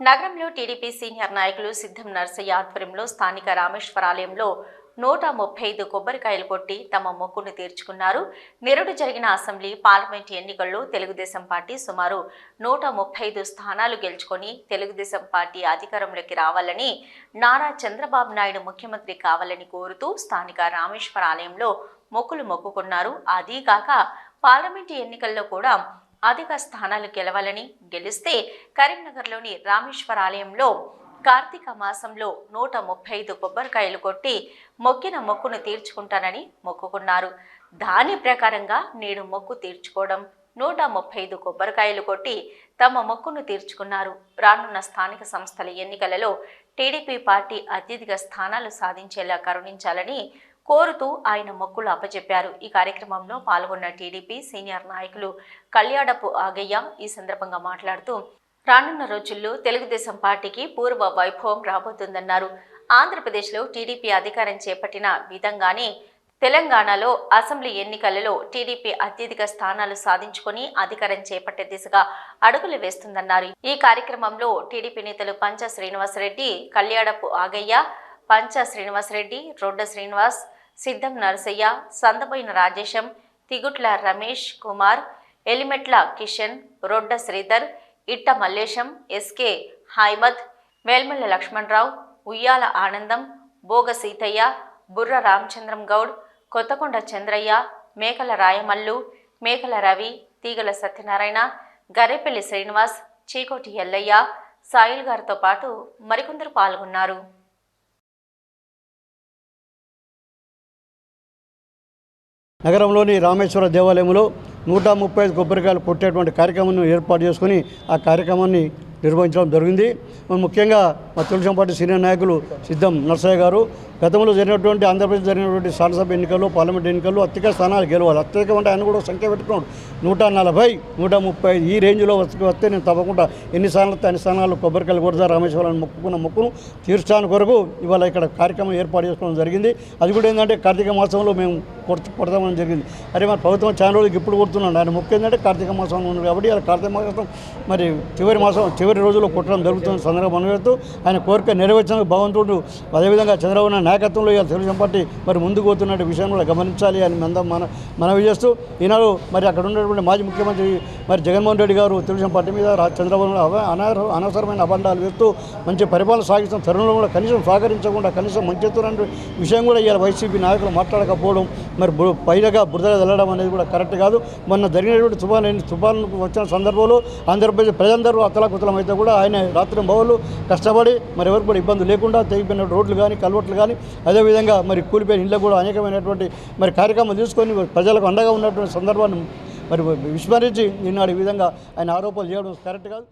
నగరంలో TDP senior నాయకులు సిద్ధం నర్సయ్య ఆధ్వర్యంలో స్థానిక రామేశ్వర ఆలయంలో నూట ముప్పై ఐదు కొబ్బరికాయలు కొట్టి తమ మొక్కును తీర్చుకున్నారు. నిరుడు జరిగిన అసెంబ్లీ పార్లమెంట్ ఎన్నికల్లో తెలుగుదేశం పార్టీ సుమారు నూట ముప్పై ఐదు స్థానాలు గెలుచుకొని తెలుగుదేశం పార్టీ అధికారంలోకి రావాలని నారా చంద్రబాబు నాయుడు ముఖ్యమంత్రి కావాలని కోరుతూ స్థానిక రామేశ్వర ఆలయంలో మొక్కులు మొక్కుకున్నారు. అదీగాక పార్లమెంటు ఎన్నికల్లో కూడా అధిక స్థానాలు గెలవాలని గెలిస్తే కరీంనగర్లోని రామేశ్వర ఆలయంలో కార్తీక మాసంలో నూట ముప్పై ఐదు కొబ్బరికాయలు కొట్టి మొక్కిన మొక్కును తీర్చుకుంటానని మొక్కుకున్నారు. దాని ప్రకారంగా నేడు మొక్కు తీర్చుకోవడం నూట ముప్పై ఐదు కొబ్బరికాయలు కొట్టి తమ మొక్కును తీర్చుకున్నారు. రానున్న స్థానిక సంస్థల ఎన్నికలలో టీడీపీ పార్టీ అత్యధిక స్థానాలు సాధించేలా కరుణించాలని కోరుతూ ఆయన మొక్కులు అప్పచెప్పారు. ఈ కార్యక్రమంలో పాల్గొన్న టీడీపీ సీనియర్ నాయకులు కళ్యాడపు ఆగయ్య ఈ సందర్భంగా మాట్లాడుతూ రానున్న రోజుల్లో తెలుగుదేశం పార్టీకి పూర్వ వైభవం రాబోతుందన్నారు. ఆంధ్రప్రదేశ్లో టీడీపీ అధికారం చేపట్టిన విధంగానే తెలంగాణలో అసెంబ్లీ ఎన్నికలలో టీడీపీ అత్యధిక స్థానాలు సాధించుకొని అధికారం చేపట్టే దిశగా అడుగులు వేస్తుందన్నారు. ఈ కార్యక్రమంలో టీడీపీ నేతలు పంచ శ్రీనివాసరెడ్డి కళ్యాడపు ఆగయ్య పంచ శ్రీనివాసరెడ్డి రొడ్డ శ్రీనివాస్ సిద్ధం నరసయ్య సందపోయిన రాజేశం తిగుట్ల రమేష్ కుమార్ ఎలిమెట్ల కిషన్ రొడ్డ శ్రీధర్ ఇట్ట మల్లేశం ఎస్కే హైమద్ వేల్మల్ల లక్ష్మణరావు ఉయ్యాల ఆనందం భోగ సీతయ్య బుర్ర రామచంద్రం గౌడ్ కొత్తకొండ చంద్రయ్య మేకల రాయమల్లు మేకల రవి తీగల సత్యనారాయణ గరేపల్లి శ్రీనివాస్ చీకోటి ఎల్లయ్య సాయిల్ గారితో పాటు మరికొందరు పాల్గొన్నారు. నగరంలోని రామేశ్వర దేవాలయంలో నూట ముప్పై ఐదు కొబ్బరికాయలు కొట్టేటువంటి కార్యక్రమాన్ని ఏర్పాటు చేసుకుని ఆ కార్యక్రమాన్ని నిర్వహించడం జరిగింది. ముఖ్యంగా మా తెలుగుదేశం పార్టీ సీనియర్ నాయకులు సిద్ధం నర్సయ్య గారు గతంలో జరిగినటువంటి ఆంధ్రప్రదేశ్ జరిగినటువంటి శాసనసభ ఎన్నికల్లో పార్లమెంట్ ఎన్నికల్లో అత్యధిక స్థానాలు గెలవాలి. అత్యధికం అంటే ఆయన కూడా సంఖ్య పెట్టుకున్నాడు. నూట నలభై నూట ముప్పై ఈ రేంజ్లో వస్తే వస్తే నేను తప్పకుండా ఎన్ని స్థానాలు అన్ని స్థానాలు కొబ్బరికాయలు కొడతా రామేశ్వరాన్ని మొక్కుకున్న మొక్కును తీర్చడానికి కొరకు ఇవాళ ఇక్కడ కార్యక్రమం ఏర్పాటు చేసుకోవడం జరిగింది. అది కూడా ఏంటంటే కార్తీక మాసంలో మేము కొడుతు కొడతామని జరిగింది. అరే మరి ప్రభుత్వం చాలా రోజులకి ఇప్పుడు కొడుతున్నాడు. ఆయన ముఖ్యం ఏంటంటే కార్తీక మాసంలో ఉంది కాబట్టి ఇలా కార్తీక మాసం మరి చివరి మాసం చివరి రోజుల్లో కుట్టడం జరుగుతున్న సందర్భం అనువేస్తూ ఆయన కోరిక నెరవేర్చిన భగవంతుడు అదేవిధంగా చంద్రబాబు నాయుడు నాయకత్వంలో ఇవాళ తెలుగుదేశం పార్టీ మరి ముందుకు పోతున్న విషయం కూడా గమనించాలి అని అందరం మన మనవి చేస్తూ ఈనాడు మరి అక్కడ ఉన్నటువంటి మాజీ ముఖ్యమంత్రి మరి జగన్మోహన్ రెడ్డి గారు తెలుగుదేశం పార్టీ మీద చంద్రబాబు నాయుడు అనవసరమైన అబండాలు వేస్తూ మంచి పరిపాలన సాగిస్తున్న తరుణంలో కూడా కనీసం సహకరించకుండా కనీసం మంచి విషయం కూడా ఇవాళ వైసీపీ నాయకులు మాట్లాడకపోవడం మరి బు- పైగా బురదగా వెళ్ళడం అనేది కూడా కరెక్ట్ కాదు. మొన్న జరిగినటువంటి తుఫాను తుఫాను వచ్చిన సందర్భంలో ఆంధ్రప్రదేశ్ ప్రజలందరూ అతలాకుతలం అయితే కూడా ఆయన రాత్రి బౌలు కష్టపడి మరి ఎవరికి కూడా ఇబ్బంది లేకుండా తెగిపోయిన రోడ్లు కానీ కల్వట్లు కానీ అదేవిధంగా మరి కూలిపోయిన ఇళ్ళకు కూడా అనేకమైనటువంటి మరి కార్యక్రమం తీసుకొని ప్రజలకు అండగా ఉన్నటువంటి సందర్భాన్ని మరి విస్మరించి నిన్నాడు ఈ విధంగా ఆయన ఆరోపణలు చేయడం కరెక్ట్ కాదు.